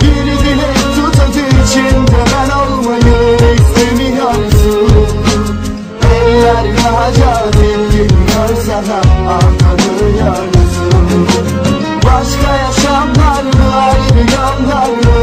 Bir dile tut içinde ben olmayı istemiyorum. Eller yağacak ilgin görsen ha anlanıyorsun Başka yaşamlar mı ayrı yanlar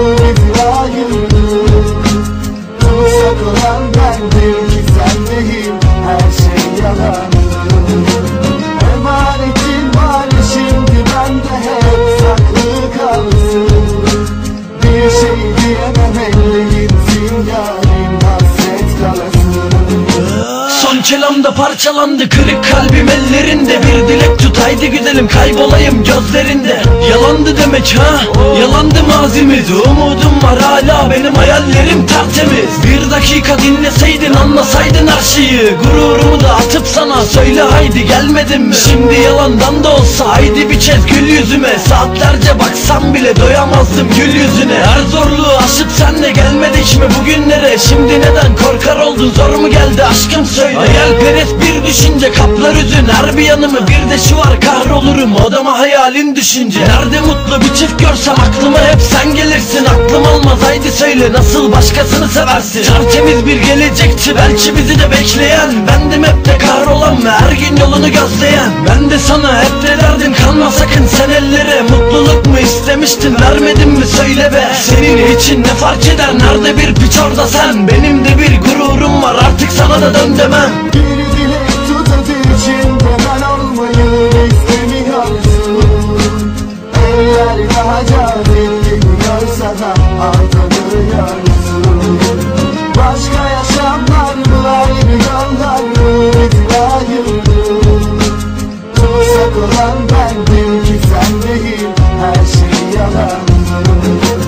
kelamda parçalandı Kırık kalbim ellerinde. Bir dilek tut haydi güzelim kaybolayım gözlerinde. Yalandı demek ha Yalandı mazimiz Umudum var hala benim hayallerim tertemiz. Bir dakika dinleseydin anlasaydın her şeyi. Gururumu da atıp sana söyle haydi gelmedin mi? Şimdi yalandan da olsa haydi bir kez gül yüzüme. Saatlerce baksam bile doyamazdım gül yüzüne. Her zorluğu aşıp sen de gelmedik mi bugünlere? Şimdi neden korkar oldun zor mu geldi aşkım söyle. Hayalperest bir düşünce kaplar üzün. Her bir yanımı Bir de şu var kahrolurum. Odama hayalin düşünce. Nerede mutlu bir çift görsem aklıma hep sen gelirsin. Aklım almaz haydi söyle nasıl başkasını seversin? Tertemiz bir gelecekti belki bizi de bekleyen. Bendim hep de kahrolan ve her gün yolunu gözleyen. Ben de sana hep de derdim kanma sakın. Sen ellere Mutluluk mu istemiştin vermedin mi? Söyle be. Senin için ne fark eder? Nerede bir piç orada sen? Benim de bir gururum var artık sana da dön demem takılan bendim ki sen değil Her şey yalan.